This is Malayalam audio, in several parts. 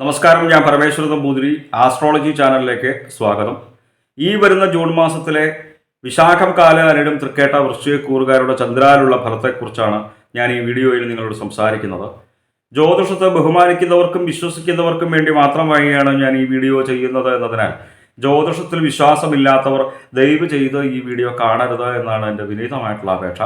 നമസ്കാരം ഞാൻ പരമേശ്വര നമ്പൂതിരി ആസ്ട്രോളജി ചാനലിലേക്ക് സ്വാഗതം. ഈ വരുന്ന ജൂൺ മാസത്തിലെ വിശാഖം കാല അനിടും തൃക്കേട്ട വൃശ്ചികക്കൂറുകാരുടെ ചന്ദ്രാലുള്ള ഫലത്തെക്കുറിച്ചാണ് ഞാൻ ഈ വീഡിയോയിൽ നിങ്ങളോട് സംസാരിക്കുന്നത്. ജ്യോതിഷത്തെ ബഹുമാനിക്കുന്നവർക്കും വിശ്വസിക്കുന്നവർക്കും വേണ്ടി മാത്രം മാത്രമായാണ് ഞാൻ ഈ വീഡിയോ ചെയ്യുന്നത് എന്നതിനാൽ ജ്യോതിഷത്തിൽ വിശ്വാസമില്ലാത്തവർ ദയവ് ചെയ്ത് ഈ വീഡിയോ കാണരുത് എന്നാണ് എന്റെ വിനീതമായിട്ടുള്ള അപേക്ഷ.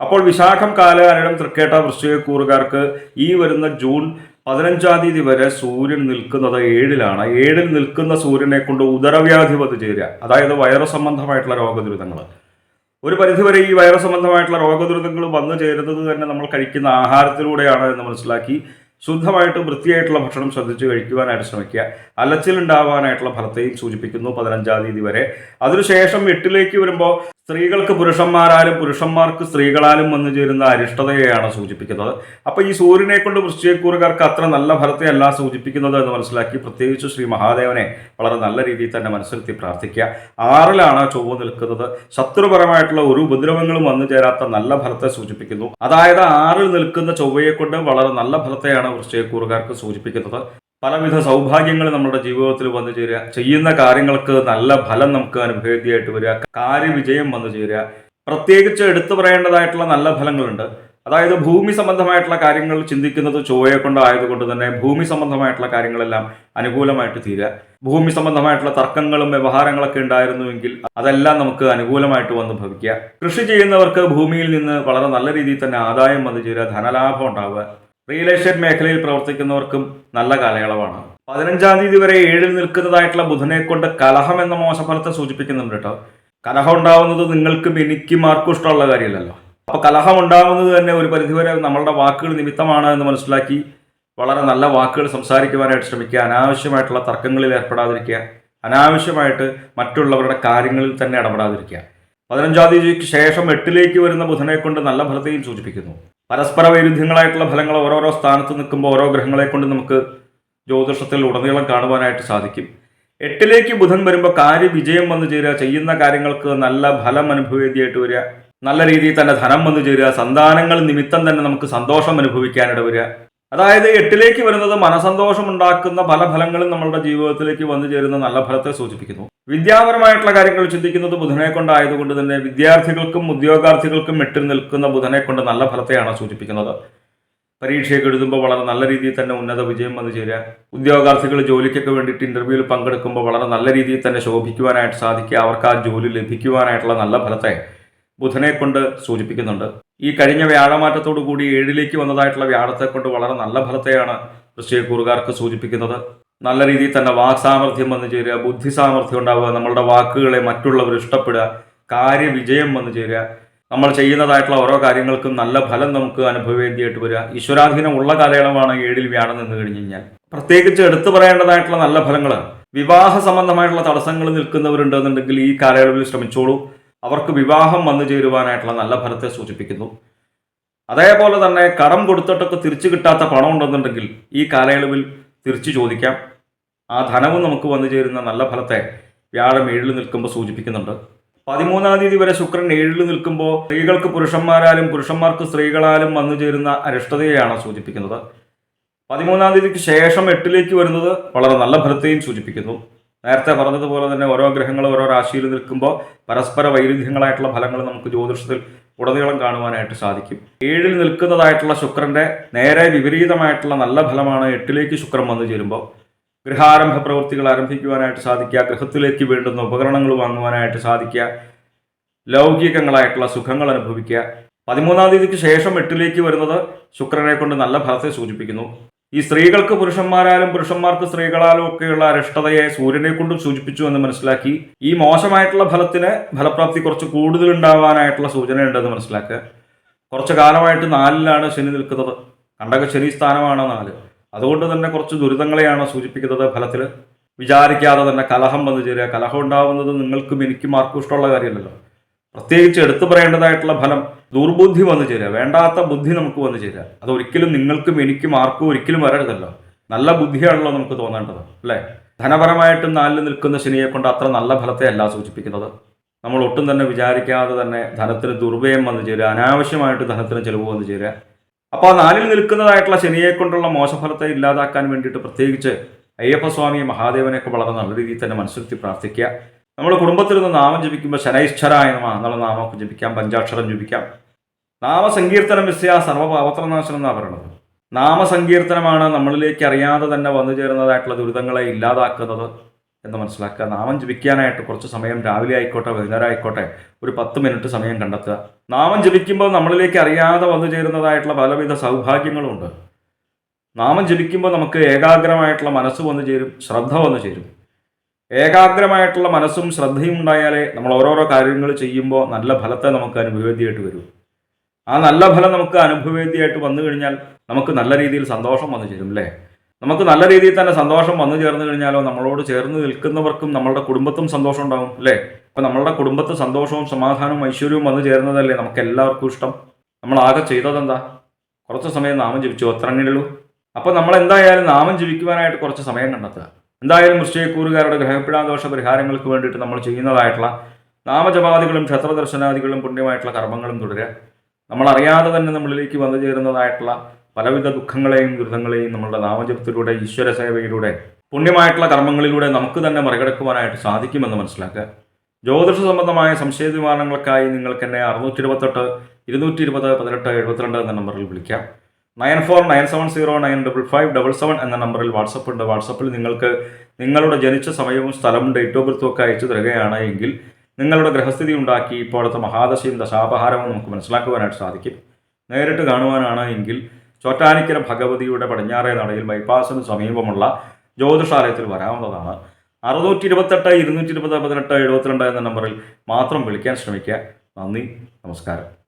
അപ്പോൾ വിശാഖം കാല അനിടം തൃക്കേട്ട വൃശ്ചികക്കൂറുകാർക്ക് ഈ വരുന്ന ജൂൺ പതിനഞ്ചാം തീയതി വരെ സൂര്യൻ നിൽക്കുന്നത് ഏഴിലാണ്. ഏഴിൽ നിൽക്കുന്ന സൂര്യനെ കൊണ്ട് ഉദരവ്യാധി വന്ന് ചേരുക. അതായത് വൈറസ് സംബന്ധമായിട്ടുള്ള രോഗദുരിതങ്ങൾ ഒരു പരിധിവരെ ഈ വൈറസ് സംബന്ധമായിട്ടുള്ള രോഗദുരിതങ്ങൾ വന്നു ചേരുന്നത് തന്നെ നമ്മൾ കഴിക്കുന്ന ആഹാരത്തിലൂടെയാണ് എന്ന് മനസ്സിലാക്കി ശുദ്ധമായിട്ട് വൃത്തിയായിട്ടുള്ള ഭക്ഷണം ശ്രദ്ധിച്ച് കഴിക്കുവാനായിട്ട് ശ്രമിക്കുക. അലച്ചിലുണ്ടാവാനായിട്ടുള്ള ഫലത്തെയും സൂചിപ്പിക്കുന്നു പതിനഞ്ചാം തീയതി വരെ. അതിനുശേഷം എട്ടിലേക്ക് വരുമ്പോൾ സ്ത്രീകൾക്ക് പുരുഷന്മാരാലും പുരുഷന്മാർക്ക് സ്ത്രീകളാലും വന്നു ചേരുന്ന അരിഷ്ടതയെയാണ് സൂചിപ്പിക്കുന്നത്. അപ്പോൾ ഈ സൂര്യനെ കൊണ്ട് വൃശ്ചികക്കൂറുകാർക്ക് അത്ര നല്ല ഫലത്തെയല്ല സൂചിപ്പിക്കുന്നത് എന്ന് മനസ്സിലാക്കി പ്രത്യേകിച്ച് ശ്രീ മഹാദേവനെ വളരെ നല്ല രീതിയിൽ തന്നെ മനസ്സിലെത്തി പ്രാർത്ഥിക്കുക. ആറിലാണ് ചൊവ്വ നിൽക്കുന്നത്. ശത്രുപരമായിട്ടുള്ള ഒരു ഉപദ്രവങ്ങളും വന്നു ചേരാത്ത നല്ല ഫലത്തെ സൂചിപ്പിക്കുന്നു. അതായത് ആറിൽ നിൽക്കുന്ന ചൊവ്വയെ കൊണ്ട് വളരെ നല്ല ഫലത്തെയാണ് വൃശ്ചികക്കൂറുകാർക്ക് സൂചിപ്പിക്കുന്നത്. പലവിധ സൗഭാഗ്യങ്ങൾ നമ്മുടെ ജീവിതത്തിൽ വന്നു ചേരുക. ചെയ്യുന്ന കാര്യങ്ങൾക്ക് നല്ല ഫലം നമുക്ക് അനുഭവേദ്യമായിട്ട് വരിക. കാര്യവിജയം വന്നു ചേരുക. പ്രത്യേകിച്ച് എടുത്തു പറയേണ്ടതായിട്ടുള്ള നല്ല ഫലങ്ങളുണ്ട്. അതായത് ഭൂമി സംബന്ധമായിട്ടുള്ള കാര്യങ്ങൾ ചിന്തിക്കുന്നത് ചൊവ്വയെ കൊണ്ടായതുകൊണ്ട് തന്നെ ഭൂമി സംബന്ധമായിട്ടുള്ള കാര്യങ്ങളെല്ലാം അനുകൂലമായിട്ട് തീരുക. ഭൂമി സംബന്ധമായിട്ടുള്ള തർക്കങ്ങളും വ്യവഹാരങ്ങളൊക്കെ ഉണ്ടായിരുന്നുവെങ്കിൽ അതെല്ലാം നമുക്ക് അനുകൂലമായിട്ട് വന്ന് ഭവിക്കുക. കൃഷി ചെയ്യുന്നവർക്ക് ഭൂമിയിൽ നിന്ന് വളരെ നല്ല രീതിയിൽ തന്നെ ആദായം വന്നു ചേരുക. ധനലാഭം ഉണ്ടാവുക. റിയൽ എസ്റ്റേറ്റ് മേഖലയിൽ പ്രവർത്തിക്കുന്നവർക്കും നല്ല കാലയളവാണ്. പതിനഞ്ചാം തീയതി വരെ ഏഴിൽ നിൽക്കുന്നതായിട്ടുള്ള ബുധനെ കൊണ്ട് കലഹം എന്ന മോശഫലത്തെ സൂചിപ്പിക്കുന്നുണ്ട് കേട്ടോ. കലഹം ഉണ്ടാവുന്നത് നിങ്ങൾക്കും എനിക്കും ആർക്കും ഇഷ്ടമുള്ള കാര്യമല്ലല്ലോ. അപ്പോൾ കലഹം ഉണ്ടാവുന്നത് തന്നെ ഒരു പരിധിവരെ നമ്മളുടെ വാക്കുകൾ നിമിത്തമാണ് എന്ന് മനസ്സിലാക്കി വളരെ നല്ല വാക്കുകൾ സംസാരിക്കുവാനായിട്ട് ശ്രമിക്കുക. അനാവശ്യമായിട്ടുള്ള തർക്കങ്ങളിൽ ഏർപ്പെടാതിരിക്കുക. അനാവശ്യമായിട്ട് മറ്റുള്ളവരുടെ കാര്യങ്ങളിൽ തന്നെ ഇടപെടാതിരിക്കുക. പതിനഞ്ചാം തീയതിക്ക് ശേഷം എട്ടിലേക്ക് വരുന്ന ബുധനെ കൊണ്ട് നല്ല ഫലത്തെയും സൂചിപ്പിക്കുന്നു. പരസ്പര വൈരുദ്ധ്യങ്ങളായിട്ടുള്ള ഫലങ്ങൾ ഓരോരോ സ്ഥാനത്ത് നിൽക്കുമ്പോൾ ഓരോ ഗ്രഹങ്ങളെ കൊണ്ട് നമുക്ക് ജ്യോതിഷത്തിൽ ഉടനീളം കാണുവാനായിട്ട് സാധിക്കും. എട്ടിലേക്ക് ബുധൻ വരുമ്പോൾ കാര്യവിജയം വന്നു ചേരുക ചെയ്യുന്ന കാര്യങ്ങൾക്ക് നല്ല ഫലം അനുഭവേദ്യമായിട്ട് വരിക നല്ല രീതിയിൽ തന്നെ ധനം വന്നു ചേരുക സന്താനങ്ങൾ നിമിത്തം തന്നെ നമുക്ക് സന്തോഷം അനുഭവിക്കാനിട വരിക. അതായത് എട്ടിലേക്ക് വരുന്നത് മനസന്തോഷം ഉണ്ടാക്കുന്ന പല ഫലങ്ങളും നമ്മളുടെ ജീവിതത്തിലേക്ക് വന്നു ചേരുന്ന നല്ല ഫലത്തെ സൂചിപ്പിക്കുന്നു. വിദ്യാപരമായിട്ടുള്ള കാര്യങ്ങൾ ചിന്തിക്കുന്നത് ബുധനെ കൊണ്ടായതുകൊണ്ട് തന്നെ വിദ്യാർത്ഥികൾക്കും ഉദ്യോഗാർത്ഥികൾക്കും എട്ടിൽ നിൽക്കുന്ന ബുധനെ കൊണ്ട് നല്ല ഫലത്തെയാണ് സൂചിപ്പിക്കുന്നത്. പരീക്ഷയൊക്കെ എഴുതുമ്പോൾ വളരെ നല്ല രീതിയിൽ തന്നെ ഉന്നത വിജയം വന്നു ചേരുക. ഉദ്യോഗാർത്ഥികൾ ജോലിക്കൊക്കെ വേണ്ടിയിട്ട് ഇന്റർവ്യൂവിൽ പങ്കെടുക്കുമ്പോൾ വളരെ നല്ല രീതിയിൽ തന്നെ ശോഭിക്കുവാനായിട്ട് സാധിക്കുക. അവർക്ക് ആ ജോലി ലഭിക്കുവാനായിട്ടുള്ള നല്ല ഫലത്തെ ബുധനെ കൊണ്ട് സൂചിപ്പിക്കുന്നുണ്ട്. ഈ കഴിഞ്ഞ വ്യാഴമാറ്റത്തോടു കൂടി ഏഴിലേക്ക് വന്നതായിട്ടുള്ള വ്യാഴത്തെ കൊണ്ട് വളരെ നല്ല ഫലത്തെയാണ് വൃശ്ചികക്കൂറുകാർക്ക് സൂചിപ്പിക്കുന്നത്. നല്ല രീതിയിൽ തന്നെ വാക്സാമർഥ്യം വന്നു ചേരുക ബുദ്ധി സാമർഥ്യം ഉണ്ടാവുക നമ്മളുടെ വാക്കുകളെ മറ്റുള്ളവർ ഇഷ്ടപ്പെടുക കാര്യവിജയം വന്നു ചേരുക. നമ്മൾ ചെയ്യുന്നതായിട്ടുള്ള ഓരോ കാര്യങ്ങൾക്കും നല്ല ഫലം നമുക്ക് അനുഭവേദ്യമായിട്ട് വരിക. ഈശ്വരാധീനം ഉള്ള കാലയളവാണ് ഏഴിൽ വ്യാഴം നിന്ന് കഴിഞ്ഞു കഴിഞ്ഞാൽ. പ്രത്യേകിച്ച് എടുത്തു പറയേണ്ടതായിട്ടുള്ള നല്ല ഫലങ്ങൾ വിവാഹ സംബന്ധമായിട്ടുള്ള തടസ്സങ്ങൾ നിൽക്കുന്നവരുണ്ടെന്നുണ്ടെങ്കിൽ ഈ കാലയളവിൽ ശ്രമിച്ചോളൂ. അവർക്ക് വിവാഹം വന്നു ചേരുവാനായിട്ടുള്ള നല്ല ഫലത്തെ സൂചിപ്പിക്കുന്നു. അതേപോലെ തന്നെ കടം കൊടുത്തിട്ടൊക്കെ തിരിച്ചു കിട്ടാത്ത പണം ഉണ്ടെന്നുണ്ടെങ്കിൽ ഈ കാലയളവിൽ തിരിച്ചു ചോദിക്കാം. ആ ധനവും നമുക്ക് വന്നു ചേരുന്ന നല്ല ഫലത്തെ വ്യാഴം ഏഴിൽ നിൽക്കുമ്പോൾ സൂചിപ്പിക്കുന്നുണ്ട്. പതിമൂന്നാം തീയതി വരെ ശുക്രൻ ഏഴിൽ നിൽക്കുമ്പോൾ സ്ത്രീകൾക്ക് പുരുഷന്മാരാലും പുരുഷന്മാർക്ക് സ്ത്രീകളാലും വന്നു ചേരുന്ന അരിഷ്ടതയെയാണ് സൂചിപ്പിക്കുന്നത്. പതിമൂന്നാം തീയതിക്ക് ശേഷം എട്ടിലേക്ക് വരുന്നത് വളരെ നല്ല ഫലത്തെയും സൂചിപ്പിക്കുന്നു. നേരത്തെ പറഞ്ഞതുപോലെ തന്നെ ഓരോ ഗ്രഹങ്ങൾ ഓരോ രാശിയിൽ നിൽക്കുമ്പോൾ പരസ്പര വൈരുദ്ധ്യങ്ങളായിട്ടുള്ള ഫലങ്ങൾ നമുക്ക് ജ്യോതിഷത്തിൽ ഉടനീളം കാണുവാനായിട്ട് സാധിക്കും. ഏഴിൽ നിൽക്കുന്നതായിട്ടുള്ള ശുക്രന്റെ നേരെ വിപരീതമായിട്ടുള്ള നല്ല ഫലമാണ് എട്ടിലേക്ക് ശുക്രൻ വന്നു ചേരുമ്പോൾ. ഗൃഹാരംഭ പ്രവൃത്തികൾ ആരംഭിക്കുവാനായിട്ട് സാധിക്കുക ഗൃഹത്തിലേക്ക് വേണ്ടുന്ന ഉപകരണങ്ങൾ വാങ്ങുവാനായിട്ട് സാധിക്കുക ലൗകികങ്ങളായിട്ടുള്ള സുഖങ്ങൾ അനുഭവിക്കുക. പതിമൂന്നാം തീയതിക്ക് ശേഷം എട്ടിലേക്ക് വരുന്നത് ശുക്രനെ കൊണ്ട് നല്ല ഫലത്തെ സൂചിപ്പിക്കുന്നു. ഈ സ്ത്രീകൾക്ക് പുരുഷന്മാരാലും പുരുഷന്മാർക്ക് സ്ത്രീകളാലും ഒക്കെയുള്ള അരിഷ്ടതയെ സൂര്യനെ കൊണ്ടും സൂചിപ്പിച്ചു എന്ന് മനസ്സിലാക്കി. ഈ മോശമായിട്ടുള്ള ഫലത്തിന് ഫലപ്രാപ്തി കുറച്ച് കൂടുതൽ ഉണ്ടാവാനായിട്ടുള്ള സൂചന ഉണ്ടെന്ന് മനസ്സിലാക്കുക. കുറച്ച് കാലമായിട്ട് നാലിലാണ് ശനി നിൽക്കുന്നത്. കണ്ടക ശനി സ്ഥാനമാണ് നാല്. അതുകൊണ്ട് തന്നെ കുറച്ച് ദുരിതങ്ങളെയാണ് സൂചിപ്പിക്കുന്നത് ഫലത്തിൽ. വിചാരിക്കാതെ തന്നെ കലഹം വന്നു ചേരുക. കലഹം ഉണ്ടാവുന്നത് നിങ്ങൾക്കും എനിക്കും ആർക്കും ഇഷ്ടമുള്ള കാര്യമല്ലല്ലോ. പ്രത്യേകിച്ച് എടുത്തു പറയേണ്ടതായിട്ടുള്ള ഫലം ദുർബുദ്ധി വന്നു ചേരുക. വേണ്ടാത്ത ബുദ്ധി നമുക്ക് വന്നു ചേരുക. അത് ഒരിക്കലും നിങ്ങൾക്കും എനിക്കും ആർക്കും ഒരിക്കലും വരരുതല്ലോ. നല്ല ബുദ്ധിയാണല്ലോ നമുക്ക് തോന്നേണ്ടത് അല്ലേ? ധനപരമായിട്ടും നാലിൽ നിൽക്കുന്ന ശനിയെ കൊണ്ട് അത്ര നല്ല ഫലത്തെ അല്ല സൂചിപ്പിക്കുന്നത്. നമ്മൾ ഒട്ടും തന്നെ വിചാരിക്കാതെ തന്നെ ധനത്തിന് ദുർവ്യയം വന്നു ചേരുക അനാവശ്യമായിട്ട് ധനത്തിന് ചിലവ് വന്നു ചേരുക. അപ്പോൾ ആ നാലിൽ നിൽക്കുന്നതായിട്ടുള്ള ശനിയെ കൊണ്ടുള്ള മോശഫലത്തെ ഇല്ലാതാക്കാൻ വേണ്ടിയിട്ട് പ്രത്യേകിച്ച് അയ്യപ്പ സ്വാമിയെ മഹാദേവനെയൊക്കെ വളരെ നല്ല രീതിയിൽ തന്നെ മനസ്സിരുത്തി പ്രാർത്ഥിക്കുക. നമ്മൾ കുടുംബത്തിൽ നിന്ന് നാമം ജപിക്കുമ്പോൾ ശനൈശ്വരായ എന്നുള്ള നാമം ജപിക്കാം പഞ്ചാക്ഷരം ജപിക്കാം. നാമസങ്കീർത്തനം വിസ്യ സർവപാവത്രനാശനം എന്നാണ് പറയുന്നത് നാമസങ്കീർത്തനമാണ് നമ്മളിലേക്ക് അറിയാതെ തന്നെ വന്നു ചേരുന്നതായിട്ടുള്ള ദുരിതങ്ങളെ ഇല്ലാതാക്കുന്നത് എന്ന് മനസ്സിലാക്കുക. നാമം ജപിക്കാനായിട്ട് കുറച്ച് സമയം രാവിലെ ആയിക്കോട്ടെ വൈകുന്നേരം ആയിക്കോട്ടെ ഒരു പത്ത് മിനിറ്റ് സമയം കണ്ടെത്തുക. നാമം ജപിക്കുമ്പോൾ നമ്മളിലേക്ക് അറിയാതെ വന്നു ചേരുന്നതായിട്ടുള്ള പലവിധ സൗഭാഗ്യങ്ങളുമുണ്ട് നാമം ജപിക്കുമ്പോൾ നമുക്ക് ഏകാഗ്രമായിട്ടുള്ള മനസ്സ് വന്നു ചേരും ശ്രദ്ധ വന്നു ചേരും. ഏകാഗ്രമായിട്ടുള്ള മനസ്സും ശ്രദ്ധയും ഉണ്ടായാലേ നമ്മൾ ഓരോരോ കാര്യങ്ങൾ ചെയ്യുമ്പോൾ നല്ല ഫലത്തെ നമുക്ക് അനുഭവേദ്യമായിട്ട് വരും. ആ നല്ല ഫലം നമുക്ക് അനുഭവേദ്യമായിട്ട് വന്നു കഴിഞ്ഞാൽ നമുക്ക് നല്ല രീതിയിൽ സന്തോഷം വന്നു ചേരും അല്ലേ? നമുക്ക് നല്ല രീതിയിൽ തന്നെ സന്തോഷം വന്നു ചേർന്ന് കഴിഞ്ഞാലോ നമ്മളോട് ചേർന്ന് നിൽക്കുന്നവർക്കും നമ്മളുടെ കുടുംബത്തും സന്തോഷം ഉണ്ടാവും അല്ലേ? അപ്പൊ നമ്മളുടെ കുടുംബത്ത് സന്തോഷവും സമാധാനവും ഐശ്വര്യവും വന്നു ചേർന്നതല്ലേ നമുക്ക് എല്ലാവർക്കും ഇഷ്ടം. നമ്മൾ ആകെ ചെയ്തതെന്താ? കുറച്ച് സമയം നാമം ജപിച്ചു അത്രങ്ങനെയുള്ളൂ അപ്പോൾ നമ്മൾ എന്തായാലും നാമം ജപിക്കുവാനായിട്ട് കുറച്ച് സമയം കണ്ടെത്തുക. എന്തായാലും വൃശ്ചയക്കൂറുകാരുടെ ഗ്രഹപ്പിടാദോഷ പരിഹാരങ്ങൾക്ക് വേണ്ടിയിട്ട് നമ്മൾ ചെയ്യുന്നതായിട്ടുള്ള നാമജപാദികളും ക്ഷത്രദർശനാദികളും പുണ്യമായിട്ടുള്ള കർമ്മങ്ങളും തുടരുക. നമ്മൾ അറിയാതെ തന്നെ നമ്മളിലേക്ക് വന്നു ചേരുന്നതായിട്ടുള്ള പലവിധ ദുഃഖങ്ങളെയും ദുരിതങ്ങളെയും നമ്മളുടെ നാമജപത്തിലൂടെ ഈശ്വര സേവയിലൂടെ പുണ്യമായിട്ടുള്ള കർമ്മങ്ങളിലൂടെ നമുക്ക് തന്നെ മറികടക്കുവാനായിട്ട് സാധിക്കുമെന്ന് മനസ്സിലാക്കുക. ജ്യോതിഷ സംബന്ധമായ സംശയ നിവാരണങ്ങൾക്കായി നിങ്ങൾക്ക് എന്നെ അറുന്നൂറ്റി ഇരുപത്തെട്ട് ഇരുന്നൂറ്റി ഇരുപത് പതിനെട്ട് എഴുപത്തിരണ്ട് എന്ന നമ്പറിൽ വിളിക്കാം. Nine four nine seven zero nine double five double seven എന്ന നമ്പറിൽ വാട്സപ്പ് ഉണ്ട്. വാട്സപ്പിൽ നിങ്ങൾക്ക് നിങ്ങളുടെ ജനിച്ച സമയവും സ്ഥലവും ഡേറ്റ് ഓഫ് ബർത്തും ഒക്കെ അയച്ചു തരികയാണ് എങ്കിൽ നിങ്ങളുടെ ഗ്രഹസ്ഥിതി ഉണ്ടാക്കി ഇപ്പോഴത്തെ മഹാദശയും ദശാപഹാരവും നമുക്ക് മനസ്സിലാക്കുവാനായിട്ട് സാധിക്കും. നേരിട്ട് കാണുവാനാണ് എങ്കിൽ ചോറ്റാനിക്കര ഭഗവതിയുടെ പടിഞ്ഞാറേ നടയിൽ ബൈപ്പാസിന് സമീപമുള്ള ജ്യോതിഷാലയത്തിൽ വരാവുന്നതാണ്. അറുന്നൂറ്റി ഇരുപത്തെട്ട് ഇരുന്നൂറ്റി ഇരുപത് പതിനെട്ട് എഴുപത്തിരണ്ട് എന്ന നമ്പറിൽ മാത്രം വിളിക്കാൻ ശ്രമിക്കുക. നന്ദി നമസ്കാരം.